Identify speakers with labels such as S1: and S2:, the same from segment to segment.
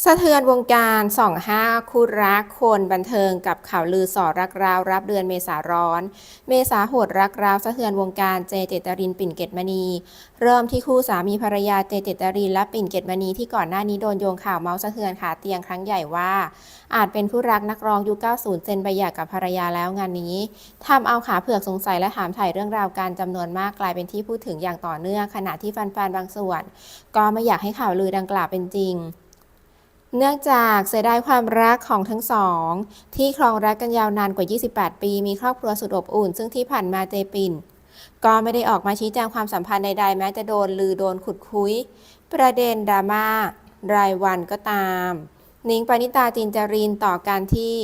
S1: สะเทือนวงการสองห้าคู่รักคนบันเทิงกับข่าวลือสอรักราวรับเดือนเมษาร้อน เมษาโหดรักราวสะเทือนวงการเจเจตรินปิ่นเกตมณี เริ่มที่คู่สามีภรรยาเจเจตรินและปิ่นเกตมณีที่ก่อนหน้านี้โดนโยงข่าวเมาส์สะเทือนขาเตียงครั้งใหญ่ว่า อาจเป็นคู่รักนักร้องยุค90 เซนใบหย่ากับภรรยาแล้วงานนี้ทำเอาขาเผือกสงสัยและถามถ่ายเรื่องราวการจำนวนมากกลายเป็นที่พูดถึงอย่างต่อเนื่องขณะที่แฟนๆบางส่วน ก็ไม่อยากให้ข่าวลือดังกล่าวเป็นจริง เนื่องจากเสียดายความรักของทั้งสอง ที่ครองรักกันยาวนานกว่า 28 ปี มีครอบครัวสุดอบอุ่น ซึ่งที่ผ่านมาเจปินก็ไม่ได้ออกมาชี้แจงความสัมพันธ์ใดๆ แม้จะโดนลือโดนขุดคุย ประเด็นดราม่ารายวันก็ตามหนิงปณิตาจินจรินต่อการที่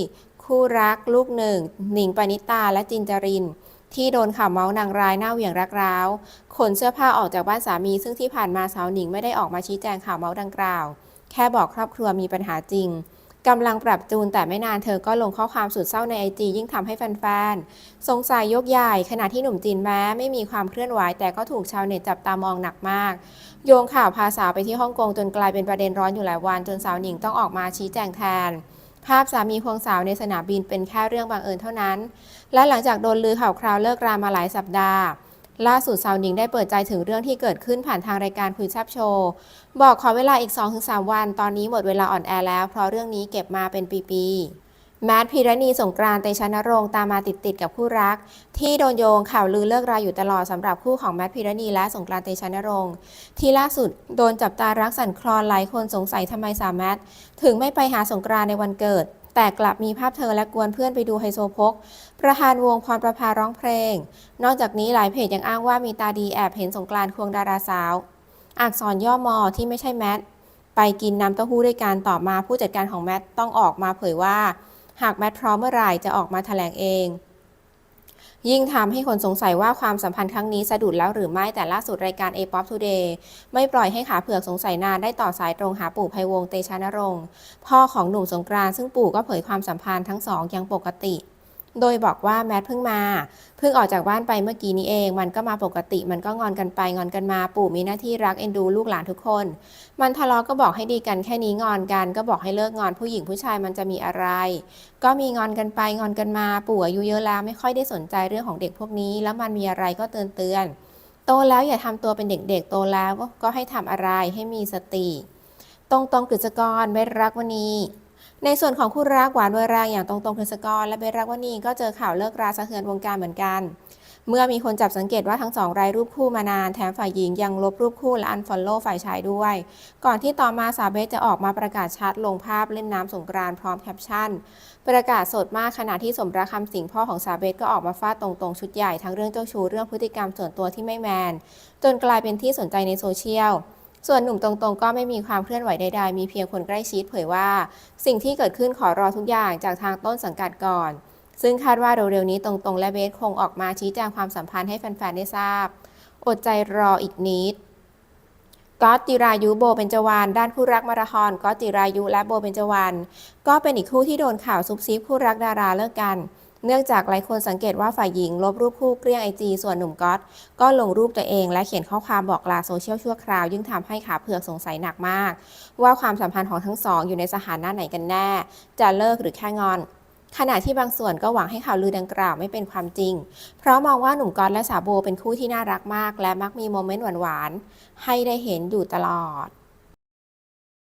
S1: คู่รักลูกหนึ่งหนิงปณิตาและจินจริน ที่โดนข่าวเมาส์นางร้ายหน้าเหวี่ยงรักร้าวขนเสื้อผ้าออกจากบ้านสามี ซึ่งที่ผ่านมาสาวหนิงไม่ได้ออกมาชี้แจงข่าวเมาส์ดังกล่าว แค่บอกครอบครัวมีปัญหาจริงกำลังปรับจูนแต่ไม่นานเธอก็ลงข้อความสุดเศร้าในไอจียิ่งทำให้แฟนๆ สงสัยยกใหญ่ ขณะที่หนุ่มจีนแม้ไม่มีความเคลื่อนไหวแต่ก็ถูกชาวเน็ตจับตามองหนักมาก โยงข่าวพาสาวไปที่ฮ่องกงจนกลายเป็นประเด็นร้อนอยู่หลายวัน จนสาวหนิงต้องออกมาชี้แจงแทน ภาพสามีควงสาวในสนามบินเป็นแค่เรื่องบังเอิญเท่านั้น และหลังจากโดนลือข่าวคราวเลิกรามาหลายสัปดาห์ ล่าสุดสาวหนิงได้เปิดใจถึงเรื่องที่เกิดขึ้นผ่านทางรายการคุยแซบโชว์ บอกขอเวลาอีก 2-3 วัน ตอนนี้หมดเวลาอ่อนแอแล้ว เพราะเรื่องนี้เก็บมาเป็นปีๆแมทพิรณีสงกรานเตชะนรงค์ตามมาติดๆกับคู่รัก ที่โดนโยงข่าวลือเลิกราอยู่ตลอดสำหรับคู่ของแมทพิรณีและสงกรานเตชะนรงค์ที่ล่าสุดโดนจับตารักสั่นคลอนหลายคนสงสัยทำไมสาวแมทถึงไม่ไปหาสงกรานในวันเกิด แต่กลับมีภาพเธอและกวนเพื่อนไปดูไฮโซโพก ประธานวงพรประภาร้องเพลง นอกจากนี้หลายเพจยังอ้างว่ามีตาดีแอบเห็นสงกรานต์ควงดาราสาว อักษรย่อมอที่ไม่ใช่แมทไปกินน้ำเต้าหู้ด้วยกันต่อมาผู้จัดการของแมทต้องออกมาเผยว่า หากแมทพร้อมเมื่อไหร่จะออกมาแถลงเอง ยิ่งทำให้คนสงสัยว่าความสัมพันธ์ครั้งนี้สะดุดแล้วหรือไม่แต่ล่าสุดรายการ A-POP Today ไม่ปล่อยให้ขาเผือกสงสัยนานได้ต่อสายตรงหาปู่ไพวงเตชะนรงค์พ่อของหนุ่มสงกรานซึ่งปู่ก็เผยความสัมพันธ์ทั้งสองยังปกติ โดยบอกว่าแมทเพิ่งมา เพิ่งออกจากบ้านไปเมื่อกี้นี้เอง มันก็มาปกติ มันก็งอนกันไปงอนกันมา ปู่มีหน้าที่รักเอ็นดูลูกหลานทุกคน มันทะเลาะก็บอกให้ดีกันแค่นี้งอนกัน ก็บอกให้เลิกงอนผู้หญิงผู้ชายมันจะมีอะไร ก็มีงอนกันไปงอนกันมา ปู่อายุเยอะแล้วไม่ค่อยได้สนใจเรื่องของเด็กพวกนี้ แล้วมันมีอะไรก็เตือนเตือนโตแล้วอย่าทำตัวเป็นเด็กๆ โตแล้วก็ให้ทำอะไรให้มีสติ ตรงตรงๆกฤษกรเบสรักวันนี้ ในส่วนของคู่รักหวานเวอร์แรงอย่างตรงตรงๆกฤษกรและเบรักวนีก็เจอข่าวเลิกราสะเทือนวงการเหมือนกัน เมื่อมีคนจับสังเกตว่าทั้งสองรายรูปคู่มานาน แถมฝ่ายหญิงยังลบรูปคู่และอันฟอลโล่ฝ่ายชายด้วย ก่อนที่ต่อมาสาวเบสจะออกมาประกาศชัดลงภาพเล่นน้ำสงกรานพร้อมแคปชั่น ประกาศสดมากขณะที่สมรักคำสิงห์พ่อของสาวเบสก็ออกมาฟาดตรงๆชุดใหญ่ทั้งเรื่องเจ้าชู้เรื่องพฤติกรรมส่วนตัวที่ไม่แมน จนกลายเป็นที่สนใจในโซเชียล ส่วนหนุ่มตรงๆ ก็ไม่มีความเคลื่อนไหวใดๆ มีเพียงคนใกล้ชิดเผยว่า สิ่งที่เกิดขึ้นขอรอทุกอย่างจากทางต้นสังกัดก่อน ซึ่งคาดว่าเร็วๆนี้ตรงๆ และเบสคงออกมาชี้แจงความสัมพันธ์ให้แฟนๆ ได้ทราบ อดใจรออีกนิดก๊อตจิรายุโบเบญจวรรณด้านคู่รักมาราธอนก๊อตจิรายุและโบเบญจวรรณก็เป็นอีกคู่ที่โดนข่าวซุบซิบคู่รักดาราเลิกกัน เนื่องจากหลายคนสังเกตว่าฝ่ายหญิงลบรูปคู่เกลี้ยงไอจีส่วนหนุ่มก๊อตก็ลงรูปตัวเอง และเขียนข้อความบอกลาโซเชียลชั่วคราว ยิ่งทำให้ขาเผือกสงสัยหนักมาก ว่าความสัมพันธ์ของทั้งสอง อยู่ในสถานะไหนกันแน่ จะเลิกหรือแค่งอนขณะที่บางส่วนก็หวังให้ข่าวลือดังกล่าวไม่เป็นความจริง เพราะมองว่าหนุ่มก๊อตและสาวโบเป็นคู่ที่น่ารักมาก และมักมีโมเมนต์หวานๆให้ได้เห็นอยู่ตลอด